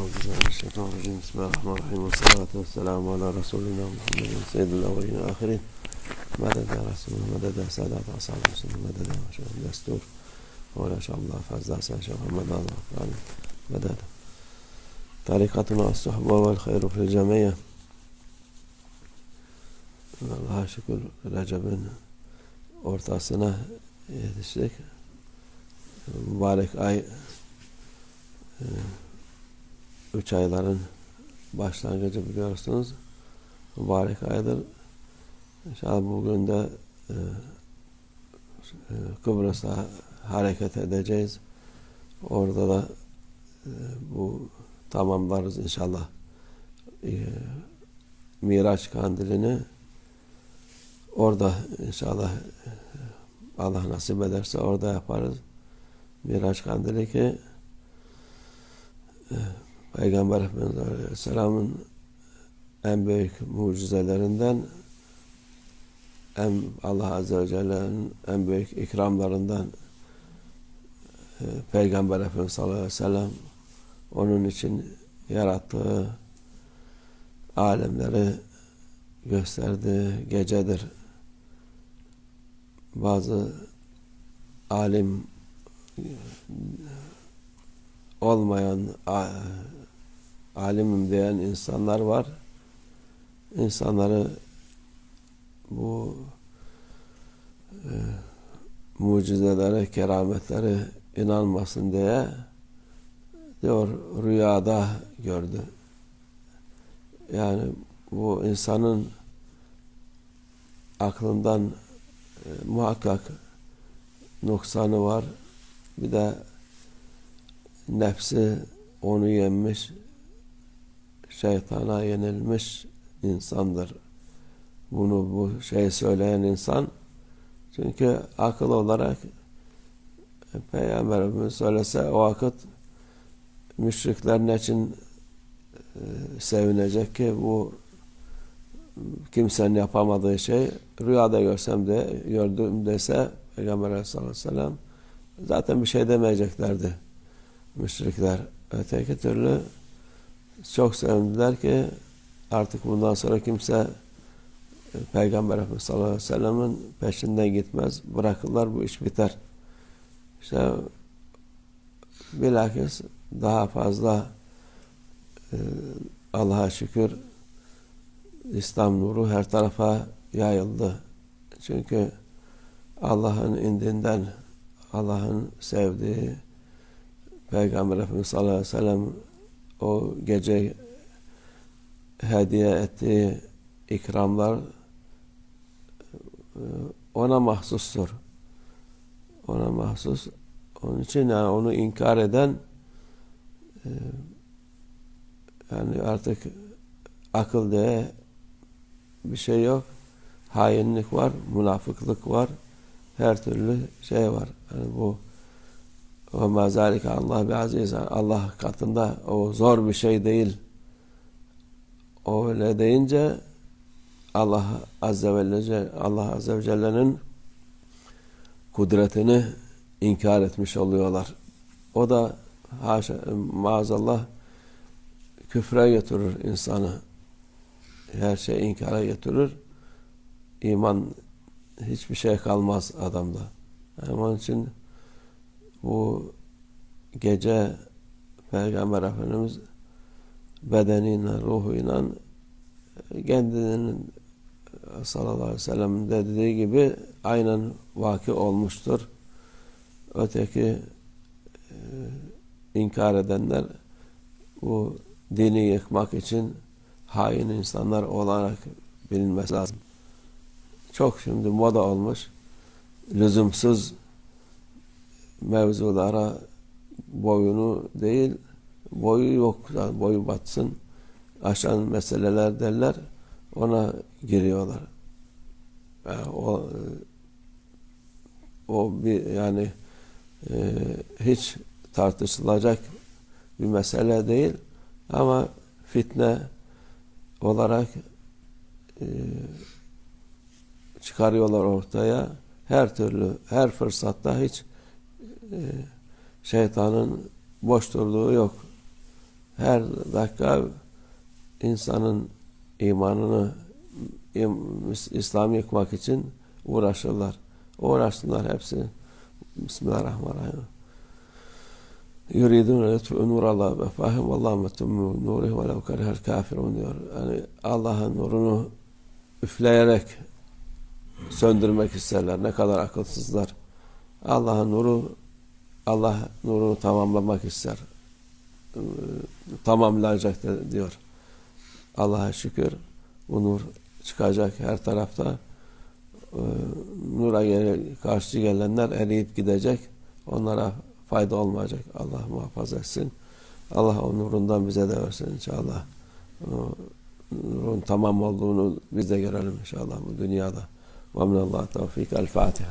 بسم الله الرحمن الرحيم والصلاة والسلام على رسولنا محمد سيد الأولين والآخرين. مدد يا رسول مدد يا سادات أصحاب المسلمين مدد يا شيخ الدستور. ولا شاء الله فاز يا شيخ محمد الله مدد. طريقتنا الصحبة والخير في الجميع. Allah'a şükür Recep'in ortasına yetiştik. Mübarek ay e, üç ayların başlangıcı biliyorsunuz. Mübarek aydır. İnşallah bugün de e, e, Kıbrıs'a hareket edeceğiz. Orada da e, bu tamamlarız inşallah. E, Miraç kandilini orada inşallah Allah nasip ederse orada yaparız. Miraç kandili ki Peygamber Efendimiz Aleyhisselam'ın en büyük mucizelerinden en Allah Azze ve Celle'nin en büyük ikramlarından Peygamber Efendimiz sallallahu aleyhi ve sellem onun için yarattığı alemleri gösterdiği gecedir. Bazı alim olmayan alimim diyen insanlar var. İnsanları bu e, mucizelere, kerametlere inanmasın diye diyor rüyada gördü. Yani bu insanın aklından e, muhakkak noksanı var. Bir de nefsi onu yenmiş, şeytana yenilmiş insandır. Bunu bu şey söyleyen insan çünkü akıl olarak Peygamberimiz söylese o vakit müşrikler ne için e, sevinecek ki bu kimsenin yapamadığı şey rüyada görsem de gördüm dese Peygamber aleyhissalatü vesselam zaten bir şey demeyeceklerdi müşrikler. Öteki türlü çok sevindiler ki artık bundan sonra kimse Peygamber Efendimiz sallallahu aleyhi ve sellem'in peşinden gitmez. Bırakırlar bu iş biter. İşte bilakis daha fazla e, Allah'a şükür İslam nuru her tarafa yayıldı. Çünkü Allah'ın indinden Allah'ın sevdiği Peygamber Efendimiz sallallahu aleyhi ve sellem o gece hediye ettiği ikramlar ona mahsustur. Ona mahsus. Onun için yani onu inkar eden yani artık akıl diye bir şey yok. Hainlik var, münafıklık var. Her türlü şey var. Yani bu ve mazalike Allah bir aziz. Allah katında o zor bir şey değil. O öyle deyince Allah azze ve celle Allah azze ve celle'nin kudretini inkar etmiş oluyorlar. O da haşa maazallah küfre götürür insanı. Her şey inkara götürür. İman hiçbir şey kalmaz adamda. Yani onun için bu gece Peygamber Efendimiz bedeniyle, ruhuyla kendinin sallallahu aleyhi ve sellem dediği gibi aynen vaki olmuştur. Öteki e, inkar edenler bu dini yıkmak için hain insanlar olarak bilinmesi lazım. Çok şimdi moda olmuş. Lüzumsuz mevzulara boyunu değil, boyu yok, yani boyu batsın, aşan meseleler derler, ona giriyorlar. Yani o o bir yani e, hiç tartışılacak bir mesele değil. Ama fitne olarak e, çıkarıyorlar ortaya. Her türlü her fırsatta hiç e, şeytanın boş durduğu yok. her dakika insanın imanını im- İslam yıkmak için uğraşırlar. Uğraşsınlar hepsi. Bismillahirrahmanirrahim. Yuridun lütfu nurallah ve fahim Allah metummu nurih ve lev karihel kafirun diyor. Yani Allah'ın nurunu üfleyerek söndürmek isterler. Ne kadar akılsızlar. Allah'ın nuru Allah nurunu tamamlamak ister. Ee, Tamamlayacak de- diyor. Allah'a şükür bu nur çıkacak her tarafta. Ee, Nura karşı gelenler eriyip gidecek. Onlara fayda olmayacak. Allah muhafaza etsin. Allah o nurundan bize de versin inşallah. O nurun tamam olduğunu biz de görelim inşallah bu dünyada. Ve minallah tevfik. El Fatiha.